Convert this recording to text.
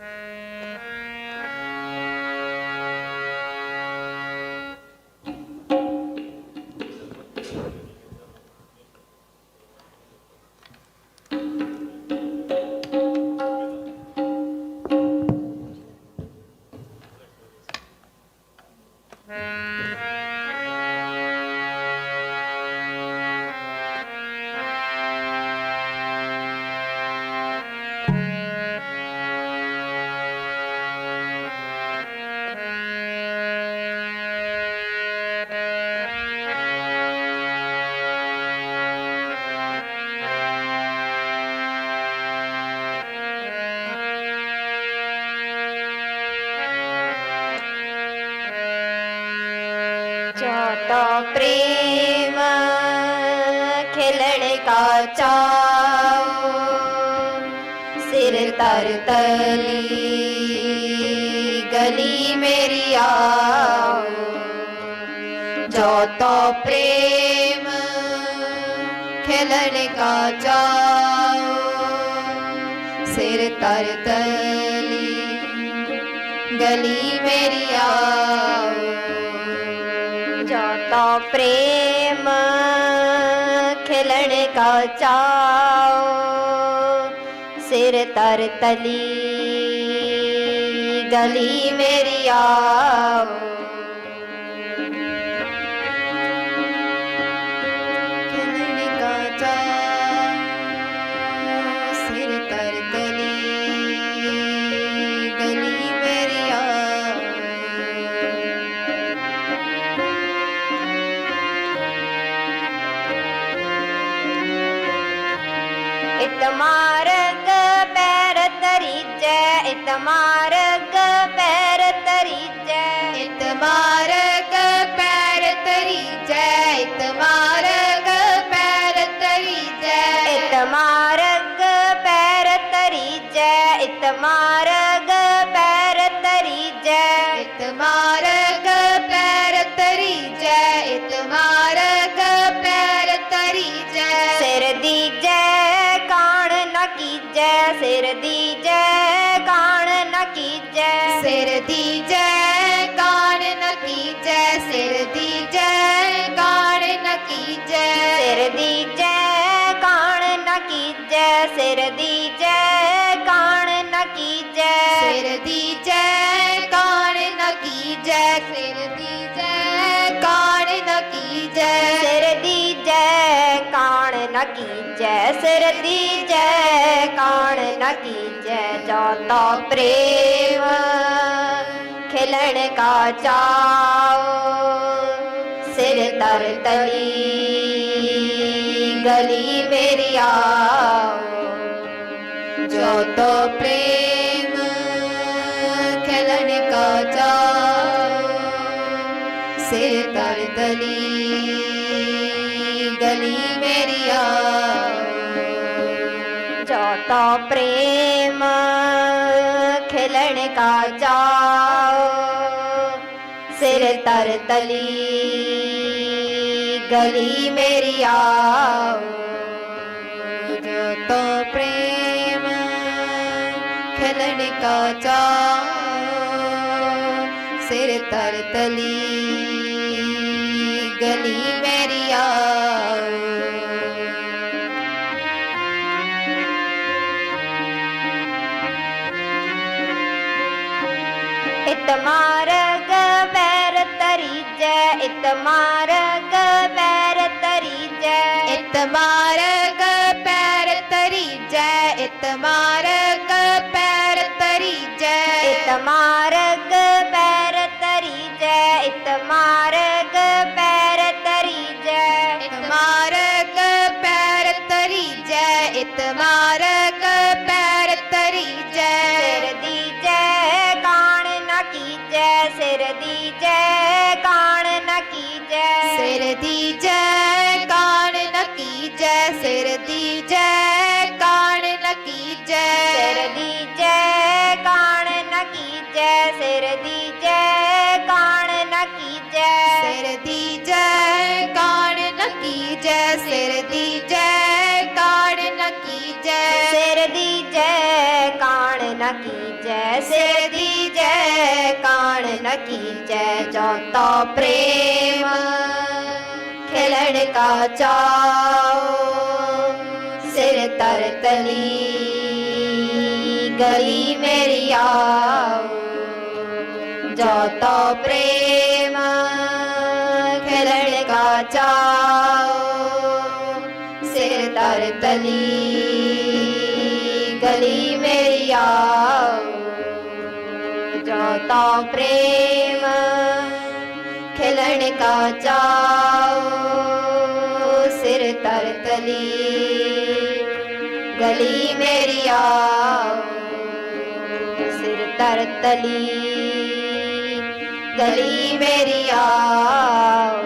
Mm-hmm. तो प्रेम खिलण का चाओ सिर तर तली गली मेरी आओ। जो तो प्रेम खिलण का चाओ सिर तर तली गली मेरी आओ। प्रेम खिलण का चाओ सिर तर तली गली मेरी आओ ਇਤ ਮਾਰਗ ਪੈਰ ਤਰੀਜੈ ਇਤ ਮਾਰਗ ਪੈਰ ਤਰੀਜੈ ਇਤ ਮਾਰਗ ਪੈਰ ਤਰੀਜੈ ਇਤ ਮਾਰਗ ਪੈਰ ਤਰੀਜੈ ਇਤ ਮਾਰਗ ਪੈਰ ਤਰੀਜੈ ਇਤ ਮਾਰਗ ਕੀਜੈ ਸਿਰ ਦੀਜੈ ਗਾਣ ਨ ਕੀਜੈ। ਸਿਰ ਦੀਜੈ ਗਾਣ ਨ ਕੀਜੈ ਸਿਰ ਦੀਜੈ ਗਾਣ ਨ ਕੀਜੈ। ਸਿਰ ਦੀਜੈ ਗਾਣ ਨ ਕੀਜੈ ਸਿਰ ਦੀਜੈ ਗਾਣ ਨ ਕੀਜੈ। ਸਿਰ ਦੀਜੈ ਗਾਣ ਨ ਕੀਜੈ ਸਿਰ ਦੀਜੈ ਗਾਣ ਨ ਕੀਜੈ। ਸਿਰ ਦੀਜੈ ਗਾਣ ਨ ਕੀਜੈ ਸਿਰ ਦੀਜੈ कान न कीजै तो प्रेम खिलण का चाओ सिर तर तली गली मेरी आओ। जो तो प्रेम, खिलन का चाओ सिर तर तली गली मेरी आओ। तो प्रेम खिलन का चाओ सिर तर तली गली मेरी आओ जो तो प्रेम खिलन का चाओ सिर तर तली गली ਮਾਰਗ ਪੈਰ ਤਰੀਜੈ ਇਤ ਮਾਰਗ ਪੈਰ ਤਰੀਜੈ ਇਤ ਮਾਰਗ ਪੈਰ ਤਰੀਜੈ ਇਤ ਮਾਰਗ ਪੈਰ ਤਰੀਜੈ ਇਤ ਮਾਰਗ ਪੈਰ ਤਰੀਜੈ ਇਤ ਮਾਰਗ ਪੈਰ ਤਰੀਜੈ ਇਤ ਮਾਰਗ जय सिर दी जय जय सिर दी जय जय सिर दी जय जय सिर दी जय जय जो तो प्रेम खिलण का चाओ सिर तर तली गली मेरी आओ। जो तो प्रेम चाओ सिर तर तली गली मेरी आओ। जो तो प्रेम खिलण का चाओ। सिर तर तली गली मेरी आओ। सिर तर तली गली मेरी आओ।